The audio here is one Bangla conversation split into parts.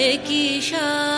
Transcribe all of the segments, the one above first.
একই সাজে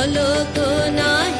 পলক নাহি নয়নে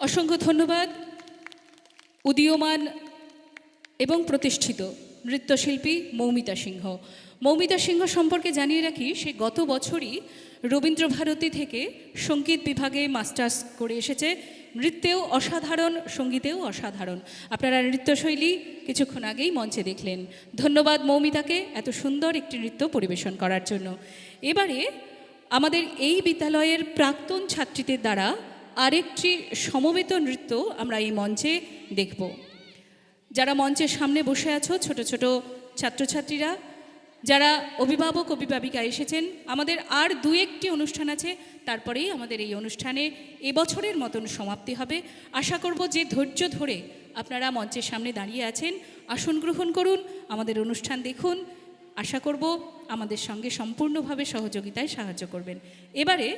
অসংখ্য ধন্যবাদ, উদীয়মান এবং প্রতিষ্ঠিত নৃত্যশিল্পী মৌমিতা সিংহ। মৌমিতা সিংহ সম্পর্কে জানিয়ে রাখি, সে গত বছরই রবীন্দ্রভারতী থেকে সংগীত বিভাগে মাস্টার্স করে এসেছে। নৃত্যেও অসাধারণ, সঙ্গীতেও অসাধারণ। আপনারা নৃত্যশৈলী কিছুক্ষণ আগেই মঞ্চে দেখলেন। ধন্যবাদ মৌমিতাকে এত সুন্দর একটি নৃত্য পরিবেশন করার জন্য। এবারে আমাদের এই বিদ্যালয়ের প্রাক্তন ছাত্রীদের দ্বারা আরেকটি সমবেত নৃত্য আমরা এই মঞ্চে দেখব। যারা মঞ্চের সামনে বসে আছো, ছোট ছোট ছাত্রছাত্রীরা যারা অভিভাবক, অভিভাবিকা এসেছেন, আমাদের আর দু একটি অনুষ্ঠান আছে, তারপরেই আমাদের এই অনুষ্ঠানে এবছরের মতন সমাপ্তি হবে। আশা করব যে ধৈর্য ধরে আপনারা মঞ্চের সামনে দাঁড়িয়ে আছেন। আসন গ্রহণ করুন, আমাদের অনুষ্ঠান দেখুন। আশা করব আমাদের সঙ্গে সম্পূর্ণভাবে সহযোগিতায় সাহায্য করবেন। এবারে